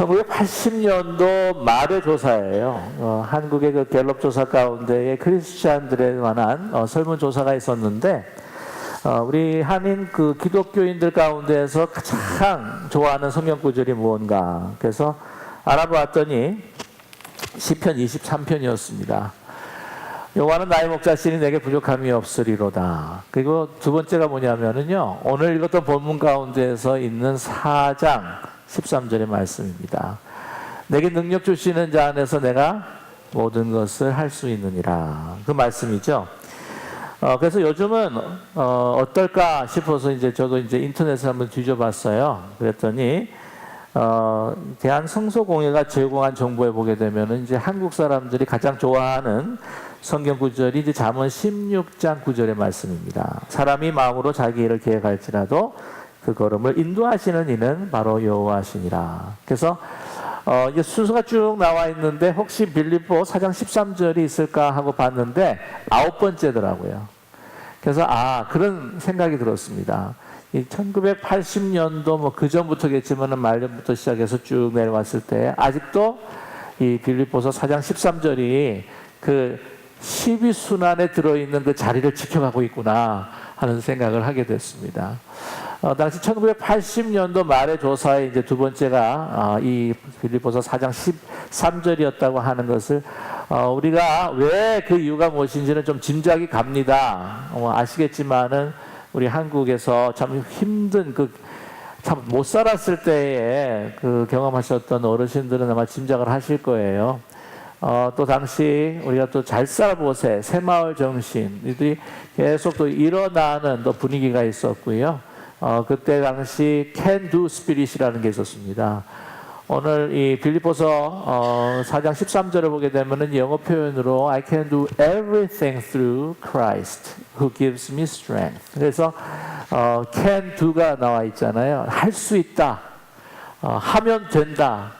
1980년도 말의 조사예요. 어, 한국의 그 갤럽 조사 가운데에 크리스찬들에 관한 어, 설문 조사가 있었는데 어, 우리 한인 그 기독교인들 가운데에서 가장 좋아하는 성경 구절이 무언가. 그래서 알아보았더니 시편 23편이었습니다. 여호와는 나의 목자신이 내게 부족함이 없으리로다. 그리고 두 번째가 뭐냐면은요. 오늘 읽었던 본문 가운데에서 있는 4장 13절의 말씀입니다. 내게 능력 주시는 자 안에서 내가 모든 것을 할 수 있느니라. 그 말씀이죠. 어, 그래서 요즘은 어, 어떨까 싶어서 이제 저도 이제 인터넷에 한번 뒤져봤어요. 그랬더니 어, 대한 성소공회가 제공한 정보에 보게 되면은 이제 한국 사람들이 가장 좋아하는 성경 구절이 이제 잠언 16장 9절의 말씀입니다. 사람이 마음으로 자기 일을 계획할지라도 그 걸음을 인도하시는 이는 바로 여호와시니라. 그래서 어, 이제 순서가 쭉 나와 있는데 혹시 빌립보 4장 13절이 있을까 하고 봤는데 아홉 번째더라고요. 그래서 아 그런 생각이 들었습니다. 이 1980년도 뭐 그 전부터겠지만은 말년부터 시작해서 쭉 내려왔을 때 아직도 이 빌립보서 4장 13절이 그 12순환에 들어있는 그 자리를 지켜가고 있구나 하는 생각을 하게 됐습니다. 어, 당시 1980년도 말의 조사에 이제 두 번째가 어, 이 빌립보서 4장 13절이었다고 하는 것을 어, 우리가 왜 그 이유가 무엇인지는 좀 짐작이 갑니다. 어, 아시겠지만은 우리 한국에서 참 힘든 그 참 못 살았을 때에 그 경험하셨던 어르신들은 아마 짐작을 하실 거예요. 어, 또 당시 우리가 또 잘 살아보세 새마을 정신 이들이 계속 또 일어나는 또 분위기가 있었고요. 어, 그때 당시 can do spirit이라는 게 있었습니다. 오늘 이 빌립보서 어, 4장 13절을 보게 되면은 영어 표현으로 I can do everything through Christ who gives me strength. 그래서 어, can do가 나와 있잖아요. 할 수 있다. 어, 하면 된다.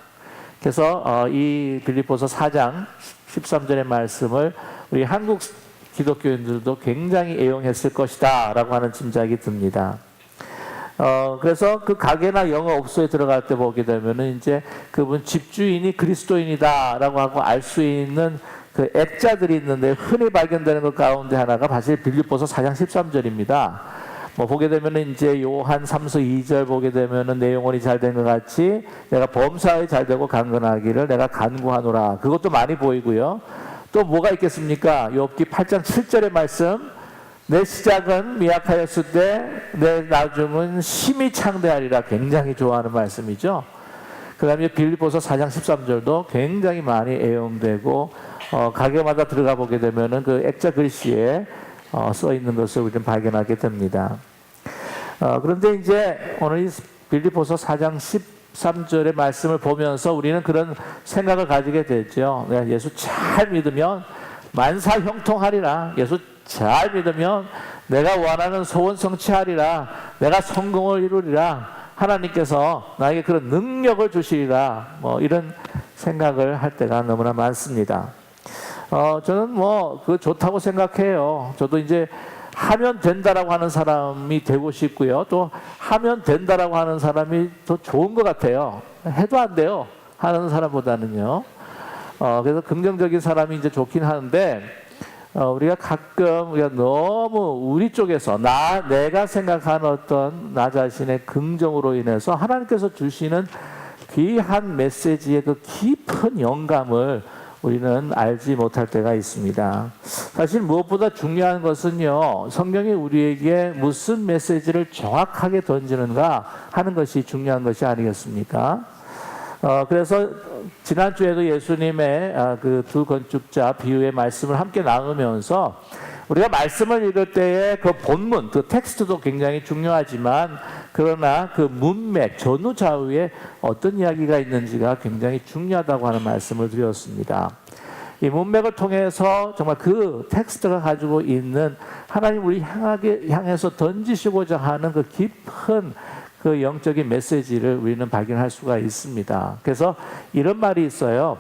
그래서 어, 이 빌립보서 4장 13절의 말씀을 우리 한국 기독교인들도 굉장히 애용했을 것이다 라고 하는 짐작이 듭니다. 어, 그래서 그 가게나 영어업소에 들어갈 때 보게 되면은 이제 그분 집주인이 그리스도인이다라고 하고 알 수 있는 그 액자들이 있는데 흔히 발견되는 것 가운데 하나가 사실 빌립보서 4장 13절입니다. 뭐 보게 되면은 이제 요한 3서 2절 보게 되면은 내용원이 잘 된 것 같이 내가 범사에 잘 되고 강건하기를 내가 간구하노라. 그것도 많이 보이고요. 또 뭐가 있겠습니까? 욥기 8장 7절의 말씀. 내 시작은 미약하였을 때 내 나중은 심히 창대하리라 굉장히 좋아하는 말씀이죠. 그 다음에 빌리보서 4장 13절도 굉장히 많이 애용되고 어, 가게마다 들어가 보게 되면은 그 액자 글씨에 어, 써 있는 것을 우리는 발견하게 됩니다. 어, 그런데 이제 오늘 이 빌리보서 4장 13절의 말씀을 보면서 우리는 그런 생각을 가지게 되죠. 내가 예수 잘 믿으면 만사 형통하리라. 예수 잘 믿으면 내가 원하는 소원 성취하리라. 내가 성공을 이루리라. 하나님께서 나에게 그런 능력을 주시리라. 뭐 이런 생각을 할 때가 너무나 많습니다. 어, 저는 뭐, 그 좋다고 생각해요. 저도 이제 하면 된다라고 하는 사람이 되고 싶고요. 또 하면 된다라고 하는 사람이 더 좋은 것 같아요. 해도 안 돼요. 하는 사람보다는요. 어, 그래서 긍정적인 사람이 이제 좋긴 하는데, 어, 우리가 가끔 우리가 너무 우리 쪽에서 나, 내가 생각하는 어떤 나 자신의 긍정으로 인해서 하나님께서 주시는 귀한 메시지의 그 깊은 영감을 우리는 알지 못할 때가 있습니다. 사실 무엇보다 중요한 것은요, 성경이 우리에게 무슨 메시지를 정확하게 던지는가 하는 것이 중요한 것이 아니겠습니까? 어, 그래서 지난주에도 예수님의 아, 그두 건축자 비유의 말씀을 함께 나누면서 우리가 말씀을 읽을 때에 그 본문, 그 텍스트도 굉장히 중요하지만 그러나 그 문맥, 전후 좌우에 어떤 이야기가 있는지가 굉장히 중요하다고 하는 말씀을 드렸습니다. 이 문맥을 통해서 정말 그 텍스트가 가지고 있는 하나님 우리 향하게 향해서 던지시고자 하는 그 깊은 그 영적인 메시지를 우리는 발견할 수가 있습니다. 그래서 이런 말이 있어요.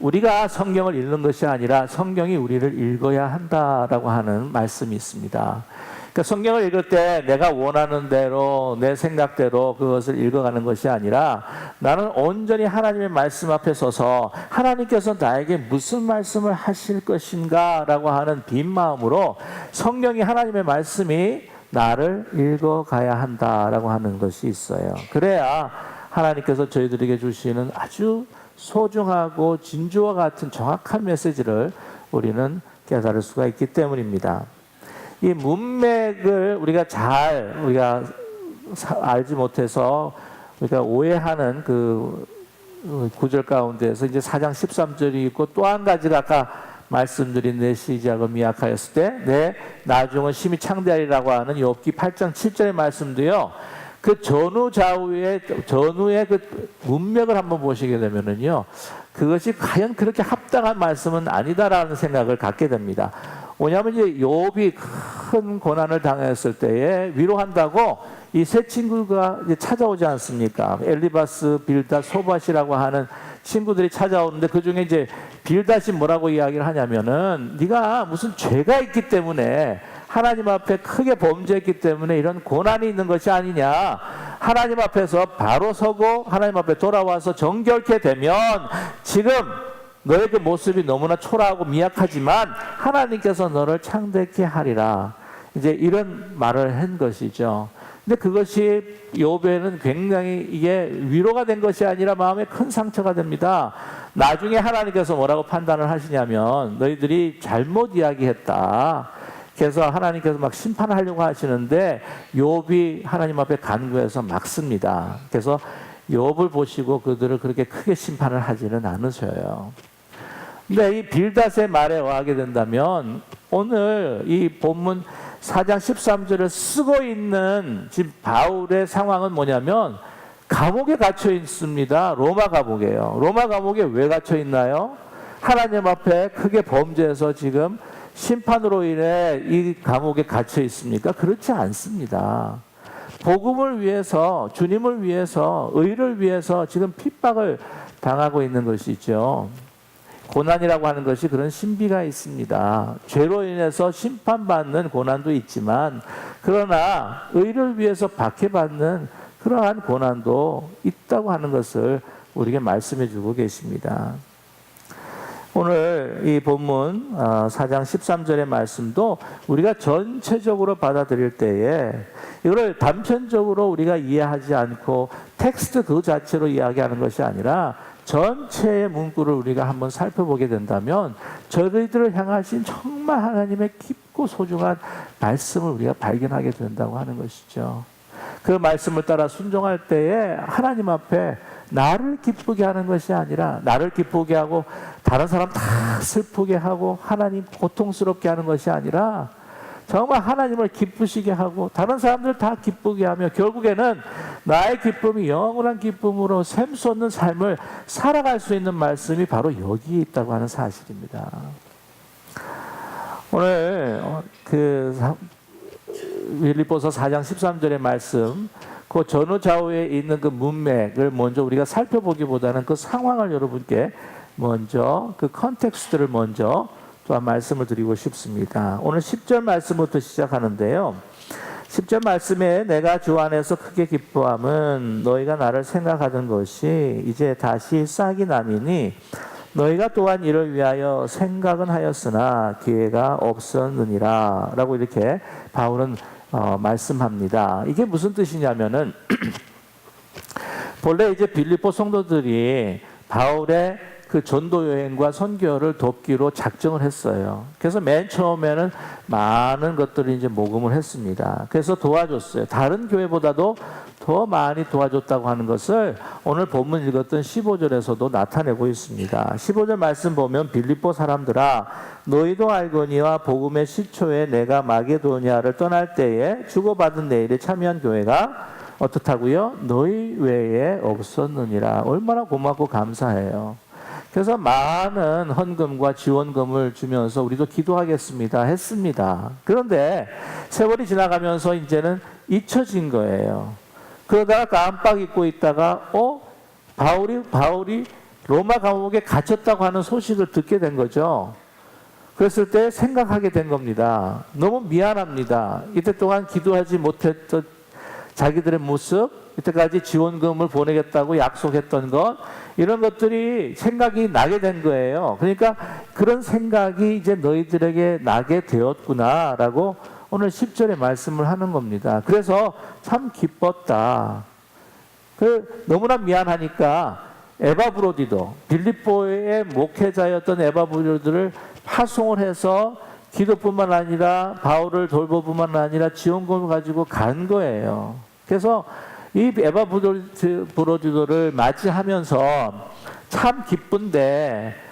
우리가 성경을 읽는 것이 아니라 성경이 우리를 읽어야 한다라고 하는 말씀이 있습니다. 그러니까 성경을 읽을 때 내가 원하는 대로 내 생각대로 그것을 읽어가는 것이 아니라 나는 온전히 하나님의 말씀 앞에 서서 하나님께서 나에게 무슨 말씀을 하실 것인가라고 하는 빈 마음으로 성령이 하나님의 말씀이 나를 읽어가야 한다라고 하는 것이 있어요. 그래야 하나님께서 저희들에게 주시는 아주 소중하고 진주와 같은 정확한 메시지를 우리는 깨달을 수가 있기 때문입니다. 이 문맥을 우리가 잘 우리가 사- 알지 못해서 우리가 오해하는 그 어, 구절 가운데서 이제 4장 13절이 있고 또 한 가지가 아까 말씀드린 내 시작은 미약하였을 때내 나중은 심히 창대하리라고 하는 욥기 8장 7절의 말씀도요. 그 전후 좌우의 전후의 그 문맥을 한번 보시게 되면은요. 그것이 과연 그렇게 합당한 말씀은 아니다라는 생각을 갖게 됩니다. 뭐냐면 이제 욥이 큰 고난을 당했을 때에 위로한다고 이 세 친구가 이제 찾아오지 않습니까? 엘리바스, 빌다, 소밭이라고 하는 친구들이 찾아오는데 그 중에 이제 빌닷이 뭐라고 이야기를 하냐면은 네가 무슨 죄가 있기 때문에 하나님 앞에 크게 범죄했기 때문에 이런 고난이 있는 것이 아니냐. 하나님 앞에서 바로 서고 하나님 앞에 돌아와서 정결케 되면 지금 너의 그 모습이 너무나 초라하고 미약하지만 하나님께서 너를 창대케 하리라. 이제 이런 말을 한 것이죠. 근데 그것이 요배는 굉장히 이게 위로가 된 것이 아니라 마음에 큰 상처가 됩니다. 나중에 하나님께서 뭐라고 판단을 하시냐면 너희들이 잘못 이야기했다. 그래서 하나님께서 막 심판하려고 하시는데 욥이 하나님 앞에 간구해서 막습니다. 그래서 욥을 보시고 그들을 그렇게 크게 심판을 하지는 않으셔요. 근데 이 빌닷의 말에 의하게 된다면 오늘 이 본문 4장 13절을 쓰고 있는 지금 바울의 상황은 뭐냐면 감옥에 갇혀 있습니다. 로마 감옥이에요. 로마 감옥에 왜 갇혀 있나요? 하나님 앞에 크게 범죄해서 지금 심판으로 인해 이 감옥에 갇혀 있습니까? 그렇지 않습니다. 복음을 위해서 주님을 위해서 의를 위해서 지금 핍박을 당하고 있는 것이죠. 고난이라고 하는 것이 그런 신비가 있습니다. 죄로 인해서 심판받는 고난도 있지만 그러나 의를 위해서 박해받는 그러한 고난도 있다고 하는 것을 우리에게 말씀해 주고 계십니다. 오늘 이 본문 4장 13절의 말씀도 우리가 전체적으로 받아들일 때에 이거를 단편적으로 우리가 이해하지 않고 텍스트 그 자체로 이야기하는 것이 아니라 전체의 문구를 우리가 한번 살펴보게 된다면 저희들을 향하신 정말 하나님의 깊고 소중한 말씀을 우리가 발견하게 된다고 하는 것이죠. 그 말씀을 따라 순종할 때에 하나님 앞에 나를 기쁘게 하는 것이 아니라 나를 기쁘게 하고 다른 사람 다 슬프게 하고 하나님 고통스럽게 하는 것이 아니라 정말 하나님을 기쁘시게 하고 다른 사람들 다 기쁘게 하며 결국에는 나의 기쁨이 영원한 기쁨으로 샘솟는 삶을 살아갈 수 있는 말씀이 바로 여기에 있다고 하는 사실입니다. 오늘 어, 그 빌립보서 4장 13절의 말씀 그 전후 좌우에 있는 그 문맥을 먼저 우리가 살펴보기보다는 그 상황을 여러분께 먼저 그 컨텍스트를 먼저 또한 말씀을 드리고 싶습니다. 오늘 10절 말씀부터 시작하는데요. 10절 말씀에 내가 주 안에서 크게 기뻐함은 너희가 나를 생각하던 것이 이제 다시 싹이 나니니 너희가 또한 이를 위하여 생각은 하였으나 기회가 없었느니라 라고 이렇게 바울은 어, 말씀합니다. 이게 무슨 뜻이냐면은 본래 이제 빌립보 성도들이 바울의 그 전도 여행과 선교를 돕기로 작정을 했어요. 그래서 맨 처음에는 많은 것들을 이제 모금을 했습니다. 그래서 도와줬어요. 다른 교회보다도 더 많이 도와줬다고 하는 것을 오늘 본문 읽었던 15절에서도 나타내고 있습니다. 15절 말씀 보면 빌립보 사람들아 너희도 알거니와 복음의 시초에 내가 마게도니아를 떠날 때에 주고받은 내 일에 참여한 교회가 어떻다고요? 너희 외에 없었느니라. 얼마나 고맙고 감사해요. 그래서 많은 헌금과 지원금을 주면서 우리도 기도하겠습니다. 했습니다. 그런데 세월이 지나가면서 이제는 잊혀진 거예요. 그러다가 깜빡 잊고 있다가 어 바울이 바울이 로마 감옥에 갇혔다고 하는 소식을 듣게 된 거죠. 그랬을 때 생각하게 된 겁니다. 너무 미안합니다. 이때 동안 기도하지 못했던 자기들의 모습, 이때까지 지원금을 보내겠다고 약속했던 것 이런 것들이 생각이 나게 된 거예요. 그러니까 그런 생각이 이제 너희들에게 나게 되었구나라고 오늘 10절에 말씀을 하는 겁니다. 그래서 참 기뻤다. 그 너무나 미안하니까 에바브로디도 빌립보의 목회자였던 에바브로디를 파송을 해서 기도뿐만 아니라 바울을 돌보뿐만 아니라 지원금을 가지고 간 거예요. 그래서 이 에바브로디도를 맞이하면서 참 기쁜데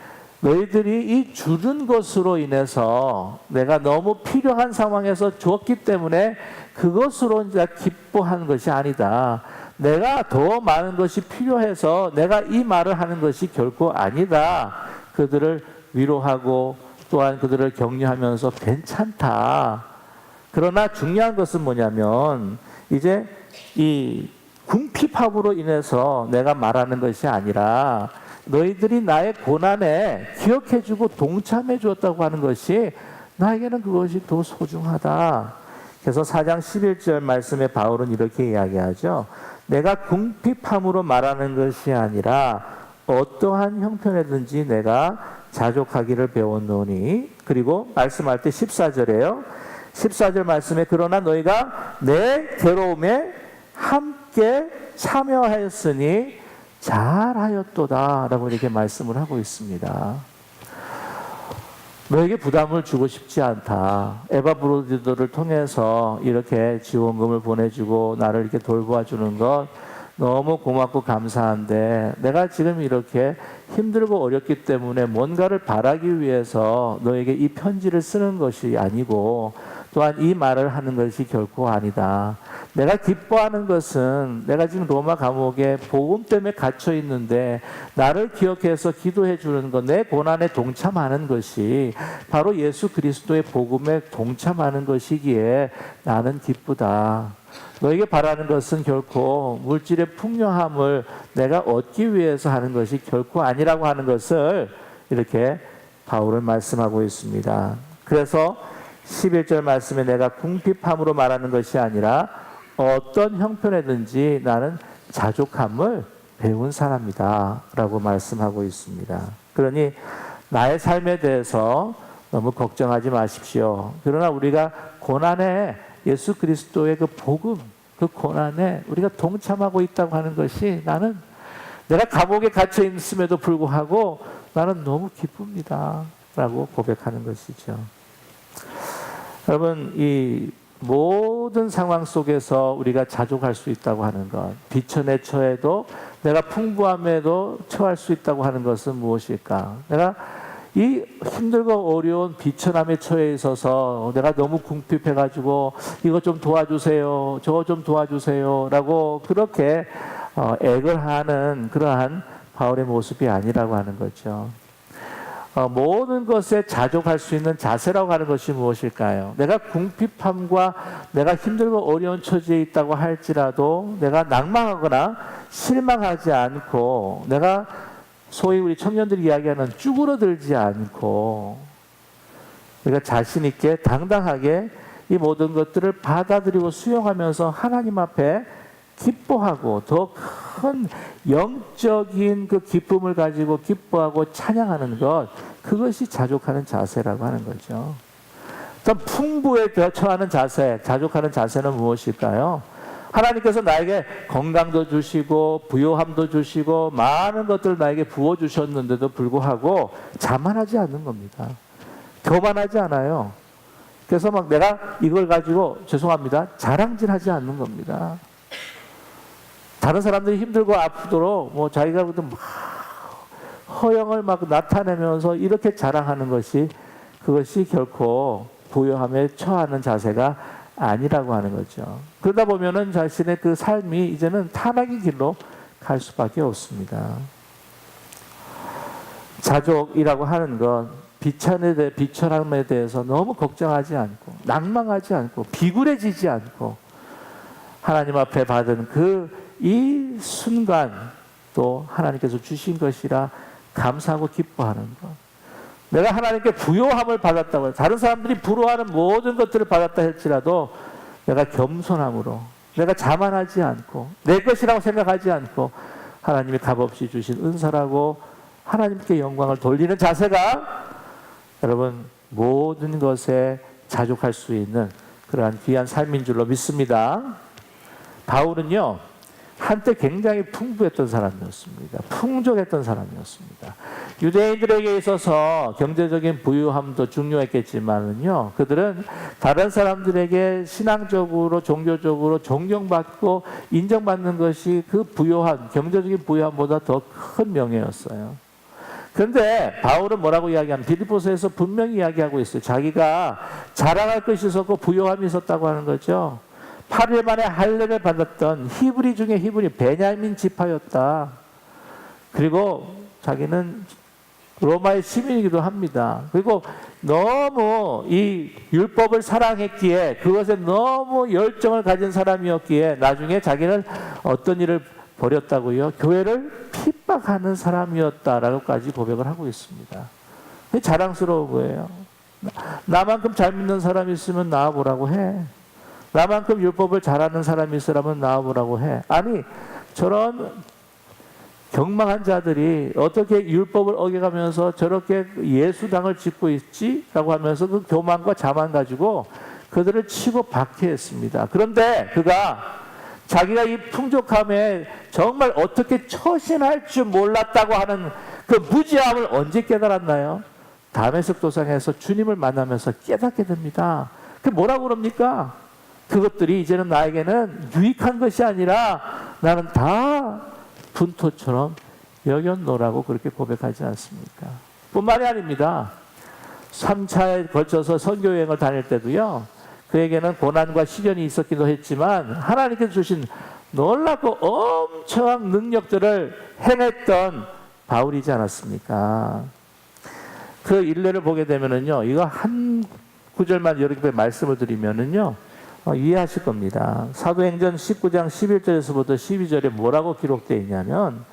너희들이 이 주는 것으로 인해서 내가 너무 필요한 상황에서 주었기 때문에 그것으로 이제 기뻐한 것이 아니다. 내가 더 많은 것이 필요해서 내가 이 말을 하는 것이 결코 아니다. 그들을 위로하고 또한 그들을 격려하면서 괜찮다. 그러나 중요한 것은 뭐냐면 이제 이 궁핍함으로 인해서 내가 말하는 것이 아니라 너희들이 나의 고난에 기억해주고 동참해 주었다고 하는 것이 나에게는 그것이 더 소중하다. 그래서 4장 11절 말씀에 바울은 이렇게 이야기하죠. 내가 궁핍함으로 말하는 것이 아니라 어떠한 형편에든지 내가 자족하기를 배웠노니 그리고 말씀할 때 14절에요. 14절 말씀에 그러나 너희가 내 괴로움에 함께 참여하였으니 잘하였도다 라고 이렇게 말씀을 하고 있습니다. 너에게 부담을 주고 싶지 않다. 에바 브로디더를 통해서 이렇게 지원금을 보내주고 나를 이렇게 돌보아 주는 것 너무 고맙고 감사한데 내가 지금 이렇게 힘들고 어렵기 때문에 뭔가를 바라기 위해서 너에게 이 편지를 쓰는 것이 아니고 또한 이 말을 하는 것이 결코 아니다. 내가 기뻐하는 것은 내가 지금 로마 감옥에 복음 때문에 갇혀 있는데 나를 기억해서 기도해 주는 것, 내 고난에 동참하는 것이 바로 예수 그리스도의 복음에 동참하는 것이기에 나는 기쁘다. 너에게 바라는 것은 결코 물질의 풍요함을 내가 얻기 위해서 하는 것이 결코 아니라고 하는 것을 이렇게 바울은 말씀하고 있습니다. 그래서 11절 말씀에 내가 궁핍함으로 말하는 것이 아니라 어떤 형편에든지 나는 자족함을 배운 사람이다. 라고 말씀하고 있습니다. 그러니 나의 삶에 대해서 너무 걱정하지 마십시오. 그러나 우리가 고난에 예수 그리스도의 그 복음, 그 고난에 우리가 동참하고 있다고 하는 것이 나는 내가 감옥에 갇혀 있음에도 불구하고 나는 너무 기쁩니다. 라고 고백하는 것이죠. 여러분, 이 모든 상황 속에서 우리가 자족할 수 있다고 하는 것, 비천에 처해도 내가 풍부함에도 처할 수 있다고 하는 것은 무엇일까? 내가 이 힘들고 어려운 비천함에 처해 있어서 내가 너무 궁핍해가지고 이거 좀 도와주세요, 저거 좀 도와주세요라고 그렇게 어, 액을 하는 그러한 바울의 모습이 아니라고 하는 거죠. 어, 모든 것에 자족할 수 있는 자세라고 하는 것이 무엇일까요? 내가 궁핍함과 내가 힘들고 어려운 처지에 있다고 할지라도 내가 낭망하거나 실망하지 않고 내가 소위 우리 청년들이 이야기하는 쭈그러들지 않고 우리가 자신 있게 당당하게 이 모든 것들을 받아들이고 수용하면서 하나님 앞에 기뻐하고 더 큰 영적인 그 기쁨을 가지고 기뻐하고 찬양하는 것 그것이 자족하는 자세라고 하는 거죠. 좀 풍부에 처하는 자세, 자족하는 자세는 무엇일까요? 하나님께서 나에게 건강도 주시고 부요함도 주시고 많은 것들 나에게 부어 주셨는데도 불구하고 자만하지 않는 겁니다. 교만하지 않아요. 그래서 막 내가 이걸 가지고 죄송합니다. 자랑질하지 않는 겁니다. 다른 사람들이 힘들고 아프도록 뭐 자기가 막 허영을 막 나타내면서 이렇게 자랑하는 것이 그것이 결코 부여함에 처하는 자세가 아니라고 하는 거죠. 그러다 보면은 자신의 그 삶이 이제는 타락의 길로 갈 수밖에 없습니다. 자족이라고 하는 건 비천에 대해 비천함에 대해서 너무 걱정하지 않고 낭망하지 않고 비굴해지지 않고 하나님 앞에 받은 그 이 순간 또 하나님께서 주신 것이라 감사하고 기뻐하는 것. 내가 하나님께 부요함을 받았다고 다른 사람들이 부러워하는 모든 것들을 받았다 할지라도 내가 겸손함으로 내가 자만하지 않고 내 것이라고 생각하지 않고 하나님이 값없이 주신 은사라고 하나님께 영광을 돌리는 자세가 여러분 모든 것에 자족할 수 있는 그러한 귀한 삶인 줄로 믿습니다. 바울은요 한때 굉장히 풍부했던 사람이었습니다. 풍족했던 사람이었습니다. 유대인들에게 있어서 경제적인 부유함도 중요했겠지만은요, 그들은 다른 사람들에게 신앙적으로, 종교적으로 존경받고 인정받는 것이 그 부유함, 경제적인 부유함보다 더 큰 명예였어요. 그런데 바울은 뭐라고 이야기하면 빌리포스에서 분명히 이야기하고 있어요. 자기가 자랑할 것이 있었고 부유함이 있었다고 하는 거죠. 8일 만에 할례를 받았던 히브리 중에 히브리 베냐민 지파였다. 그리고 자기는 로마의 시민이기도 합니다. 그리고 너무 이 율법을 사랑했기에 그것에 너무 열정을 가진 사람이었기에 나중에 자기는 어떤 일을 벌였다고요? 교회를 핍박하는 사람이었다라고까지 고백을 하고 있습니다. 자랑스러운 거예요. 나만큼 잘 믿는 사람이 있으면 나와보라고 해. 나만큼 율법을 잘하는 사람이 있으라면 나와보라고 해. 아니, 저런 경망한 자들이 어떻게 율법을 어겨가면서 저렇게 예수당을 짓고 있지? 라고 하면서 그 교만과 자만 가지고 그들을 치고 박해했습니다. 그런데 그가 자기가 이 풍족함에 정말 어떻게 처신할 줄 몰랐다고 하는 그 무지함을 언제 깨달았나요? 다메섹 도상에서 주님을 만나면서 깨닫게 됩니다. 그 뭐라고 그럽니까? 그것들이 이제는 나에게는 유익한 것이 아니라 나는 다 분토처럼 여겼노라고 그렇게 고백하지 않습니까? 뿐만이 아닙니다. 3차에 걸쳐서 선교 여행을 다닐 때도요, 그에게는 고난과 시련이 있었기도 했지만, 하나님께서 주신 놀랍고 엄청난 능력들을 행했던 바울이지 않았습니까? 그 일례를 보게 되면은요, 이거 한 구절만 여러분께 말씀을 드리면은요, 어, 이해하실 겁니다. 사도행전 19장 11절에서부터 12절에 뭐라고 기록되어 있냐면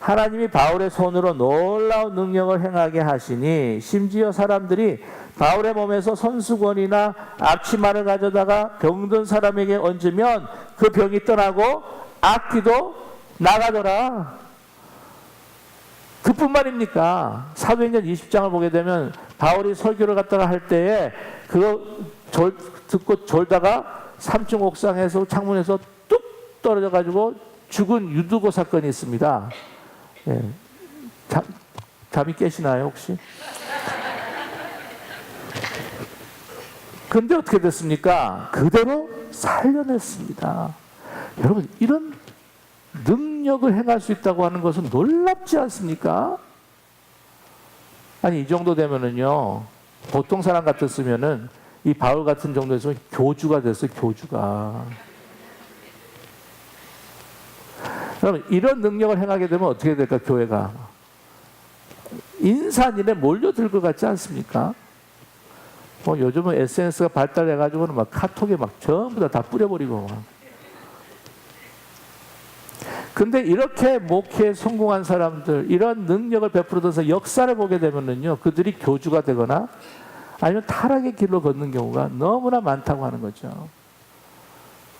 하나님이 바울의 손으로 놀라운 능력을 행하게 하시니 심지어 사람들이 바울의 몸에서 손수건이나 앞치마를 가져다가 병든 사람에게 얹으면 그 병이 떠나고 악기도 나가더라. 그뿐만입니까? 사도행전 20장을 보게 되면 바울이 설교를 갖다가 할 때에 그거 졸, 듣고 졸다가 3층 옥상에서 창문에서 뚝 떨어져 가지고 죽은 유두고 사건이 있습니다. 예. 잠, 잠이 깨시나요 혹시? 근데 어떻게 됐습니까? 그대로 살려냈습니다. 여러분 이런 능력을 행할 수 있다고 하는 것은 놀랍지 않습니까? 아니 이 정도 되면은요 보통 사람 같았으면은 이 바울 같은 정도에서 교주가 됐어요 교주가 그러면 이런 능력을 행하게 되면 어떻게 될까 교회가 인산인에 몰려들 것 같지 않습니까? 뭐 요즘은 SNS가 발달해가지고는 막 카톡에 막 전부 다, 다 뿌려버리고 막. 근데 이렇게 목회에 성공한 사람들, 이런 능력을 베풀어서 역사를 보게 되면은요, 그들이 교주가 되거나 아니면 타락의 길로 걷는 경우가 너무나 많다고 하는 거죠.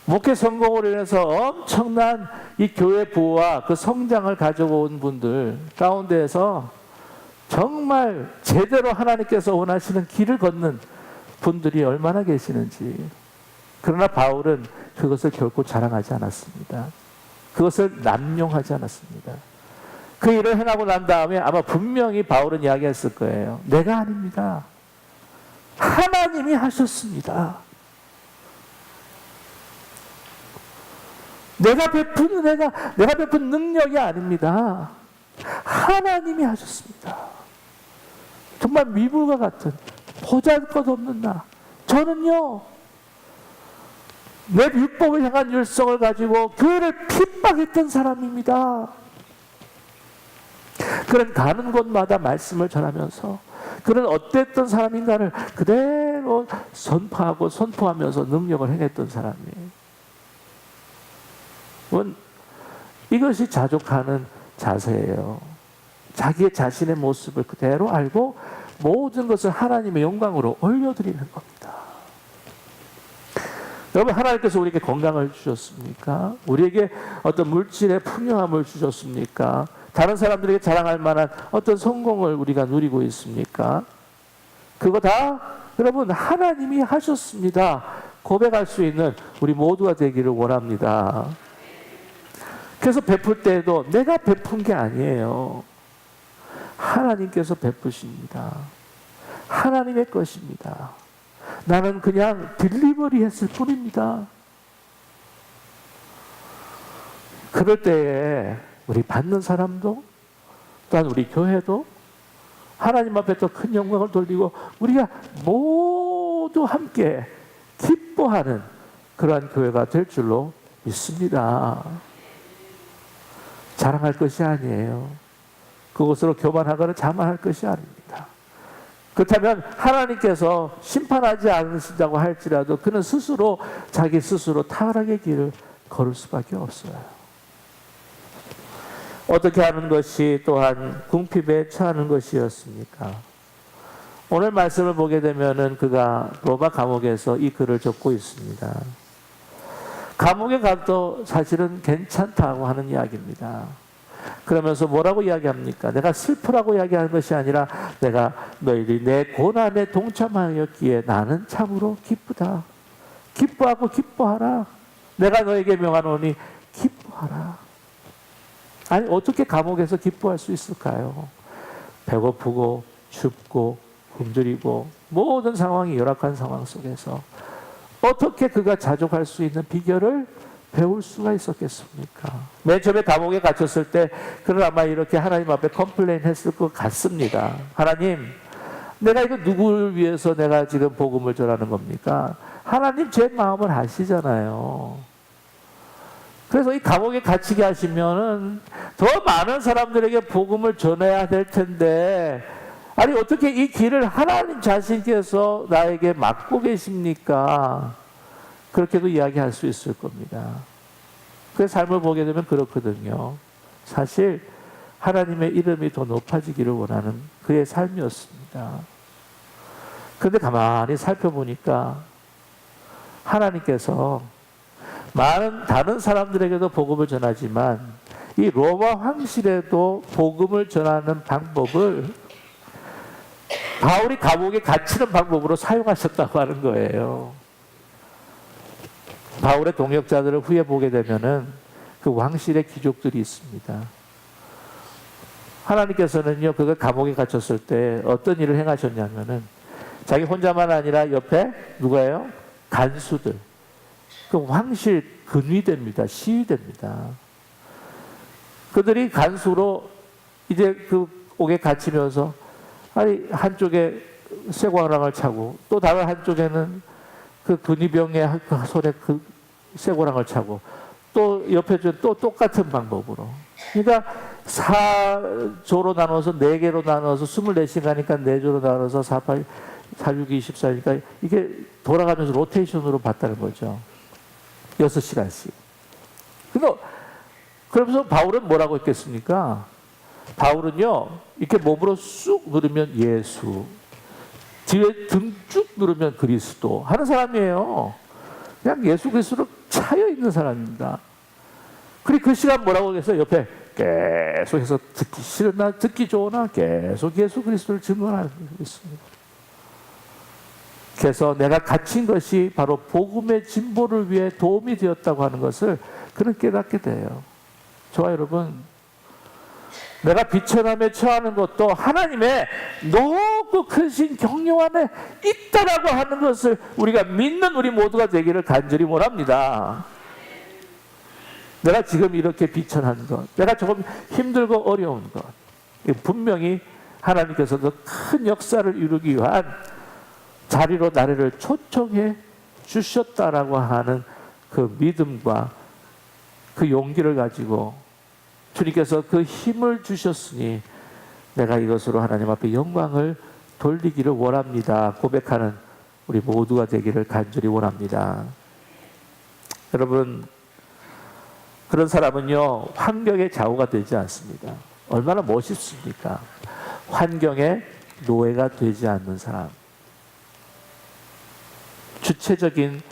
목회 성공으로 인해서 엄청난 이 교회 부와 그 성장을 가지고 온 분들 가운데에서 정말 제대로 하나님께서 원하시는 길을 걷는 분들이 얼마나 계시는지. 그러나 바울은 그것을 결코 자랑하지 않았습니다. 그것을 남용하지 않았습니다. 그 일을 행하고 난 다음에 아마 분명히 바울은 이야기했을 거예요. 내가 아닙니다. 하나님이 하셨습니다. 내가 베푼 은혜가 내가 베푼 능력이 아닙니다. 하나님이 하셨습니다. 정말 미불과 같은 보잘것없는 나. 저는요. 내 율법을 향한 열성을 가지고 교회를 핍박했던 사람입니다. 그런 가는 곳마다 말씀을 전하면서 그런 어땠던 사람인가를 그대로 선포하고 선포하면서 능력을 행했던 사람이에요. 이것이 자족하는 자세예요. 자기의 자신의 모습을 그대로 알고 모든 것을 하나님의 영광으로 올려드리는 겁니다. 여러분 하나님께서 우리에게 건강을 주셨습니까? 우리에게 어떤 물질의 풍요함을 주셨습니까? 다른 사람들에게 자랑할 만한 어떤 성공을 우리가 누리고 있습니까? 그거 다 여러분 하나님이 하셨습니다. 고백할 수 있는 우리 모두가 되기를 원합니다. 그래서 베풀 때에도 내가 베푼 게 아니에요. 하나님께서 베푸십니다. 하나님의 것입니다. 나는 그냥 딜리버리 했을 뿐입니다. 그럴 때에 우리 받는 사람도 또한 우리 교회도 하나님 앞에 더 큰 영광을 돌리고 우리가 모두 함께 기뻐하는 그러한 교회가 될 줄로 믿습니다. 자랑할 것이 아니에요. 그것으로 교만하거나 자만할 것이 아닙니다. 그렇다면 하나님께서 심판하지 않으신다고 할지라도 그는 스스로 자기 스스로 타락의 길을 걸을 수밖에 없어요. 어떻게 하는 것이 또한 궁핍에 처하는 것이었습니까? 오늘 말씀을 보게 되면은 그가 로마 감옥에서 이 글을 적고 있습니다. 감옥에 가도 사실은 괜찮다고 하는 이야기입니다. 그러면서 뭐라고 이야기합니까? 내가 슬프라고 이야기하는 것이 아니라 내가 너희들이 내 고난에 동참하였기에 나는 참으로 기쁘다. 기뻐하고 기뻐하라. 내가 너에게 명하노니 기뻐하라. 아니 어떻게 감옥에서 기뻐할 수 있을까요? 배고프고 춥고 굶주리고 모든 상황이 열악한 상황 속에서 어떻게 그가 자족할 수 있는 비결을 배울 수가 있었겠습니까? 맨 처음에 감옥에 갇혔을 때 그는 아마 이렇게 하나님 앞에 컴플레인 했을 것 같습니다. 하나님, 내가 이거 누구를 위해서 내가 지금 복음을 전하는 겁니까? 하나님 제 마음을 아시잖아요. 그래서 이 감옥에 갇히게 하시면은 더 많은 사람들에게 복음을 전해야 될 텐데, 아니, 어떻게 이 길을 하나님 자신께서 나에게 막고 계십니까? 그렇게도 이야기할 수 있을 겁니다. 그 삶을 보게 되면 그렇거든요. 사실 하나님의 이름이 더 높아지기를 원하는 그의 삶이었습니다. 그런데 가만히 살펴보니까 하나님께서 많은 다른 사람들에게도 복음을 전하지만 이 로마 황실에도 복음을 전하는 방법을 바울이 감옥에 갇히는 방법으로 사용하셨다고 하는 거예요. 바울의 동역자들을 후에 보게 되면은 그 왕실의 귀족들이 있습니다. 하나님께서는요, 그가 감옥에 갇혔을 때 어떤 일을 행하셨냐면은 자기 혼자만 아니라 옆에 누가요? 간수들. 그 황실 근위됩니다. 시위됩니다. 그들이 간수로 이제 그 옥에 갇히면서 아니 한쪽에 쇠고랑을 차고 또 다른 한쪽에는 그 근위병의 그 손에 그 쇠고랑을 차고 또 옆에 또 똑같은 방법으로 그러니까 4조로 나눠서 4개로 나눠서 24시간이니까 4조로 나눠서 4, 8, 4, 6, 24니까 이게 돌아가면서 로테이션으로 봤다는 거죠. 6시간씩. 그러 그러면서 바울은 뭐라고 했겠습니까? 바울은요, 이렇게 몸으로 쑥 누르면 예수, 뒤에 등 쭉 누르면 그리스도 하는 사람이에요. 그냥 예수 그리스도로 차여 있는 사람입니다. 그리고 그 시간 뭐라고 했어요? 옆에 계속해서 듣기 싫으나 듣기 좋으나 계속 예수 그리스도를 증언하고 있습니다. 그래서 내가 갇힌 것이 바로 복음의 진보를 위해 도움이 되었다고 하는 것을 그는 깨닫게 돼요. 저와 여러분, 내가 비천함에 처하는 것도 하나님의 높고 크신 경영 안에 있다라고 하는 것을 우리가 믿는 우리 모두가 되기를 간절히 원합니다. 내가 지금 이렇게 비천한 것, 내가 조금 힘들고 어려운 것, 분명히 하나님께서도 큰 역사를 이루기 위한 자리로 나를 초청해 주셨다라고 하는 그 믿음과 그 용기를 가지고 주님께서 그 힘을 주셨으니 내가 이것으로 하나님 앞에 영광을 돌리기를 원합니다. 고백하는 우리 모두가 되기를 간절히 원합니다. 여러분, 그런 사람은요, 환경의 좌우가 되지 않습니다. 얼마나 멋있습니까? 환경의 노예가 되지 않는 사람. 주체적인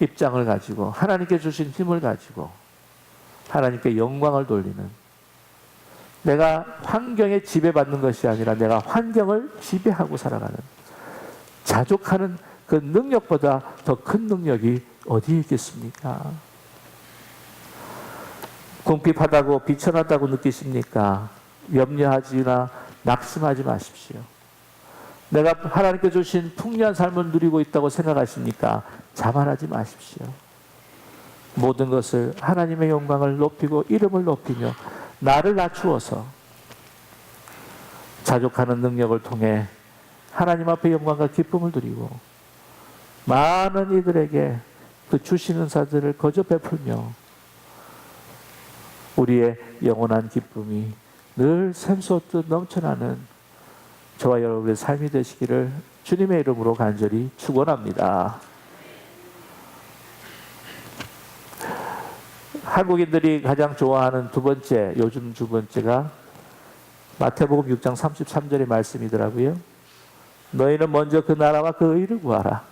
입장을 가지고 하나님께 주신 힘을 가지고 하나님께 영광을 돌리는 내가 환경에 지배받는 것이 아니라 내가 환경을 지배하고 살아가는 자족하는 그 능력보다 더 큰 능력이 어디 있겠습니까? 궁핍하다고 비천하다고 느끼십니까? 염려하지나 낙심하지 마십시오. 내가 하나님께 주신 풍요한 삶을 누리고 있다고 생각하십니까? 자만하지 마십시오. 모든 것을 하나님의 영광을 높이고 이름을 높이며 나를 낮추어서 자족하는 능력을 통해 하나님 앞에 영광과 기쁨을 드리고 많은 이들에게 그 주신 은사들을 거저 베풀며 우리의 영원한 기쁨이 늘 샘솟듯 넘쳐나는 저와 여러분의 삶이 되시기를 주님의 이름으로 간절히 축원합니다. 한국인들이 가장 좋아하는 두 번째, 요즘 두 번째가 마태복음 6장 33절의 말씀이더라고요. 너희는 먼저 그 나라와 그 의를 구하라.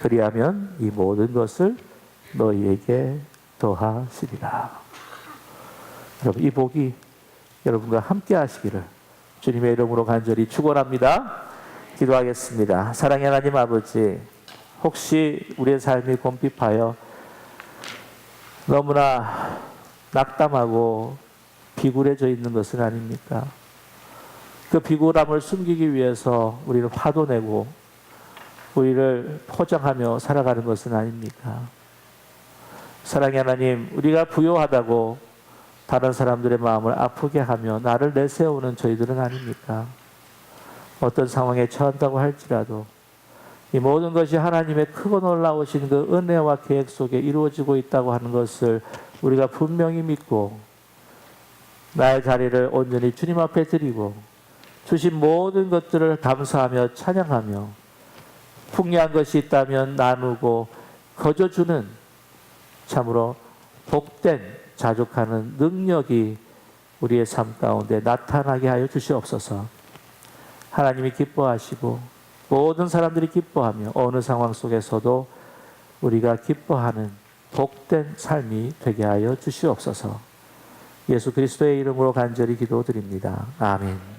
그리하면 이 모든 것을 너희에게 더하시리라. 여러분, 이 복이 여러분과 함께 하시기를 주님의 이름으로 간절히 축원합니다. 기도하겠습니다. 사랑의 하나님 아버지, 혹시 우리의 삶이 곰핍하여 너무나 낙담하고 비굴해져 있는 것은 아닙니까? 그 비굴함을 숨기기 위해서 우리를 화도 내고 우리를 포장하며 살아가는 것은 아닙니까? 사랑의 하나님, 우리가 부요하다고 다른 사람들의 마음을 아프게 하며 나를 내세우는 저희들은 아닙니까? 어떤 상황에 처한다고 할지라도 이 모든 것이 하나님의 크고 놀라우신 그 은혜와 계획 속에 이루어지고 있다고 하는 것을 우리가 분명히 믿고 나의 자리를 온전히 주님 앞에 드리고 주신 모든 것들을 감사하며 찬양하며 풍요한 것이 있다면 나누고 거저주는 참으로 복된 자족하는 능력이 우리의 삶 가운데 나타나게 하여 주시옵소서. 하나님이 기뻐하시고 모든 사람들이 기뻐하며 어느 상황 속에서도 우리가 기뻐하는 복된 삶이 되게 하여 주시옵소서. 예수 그리스도의 이름으로 간절히 기도드립니다. 아멘.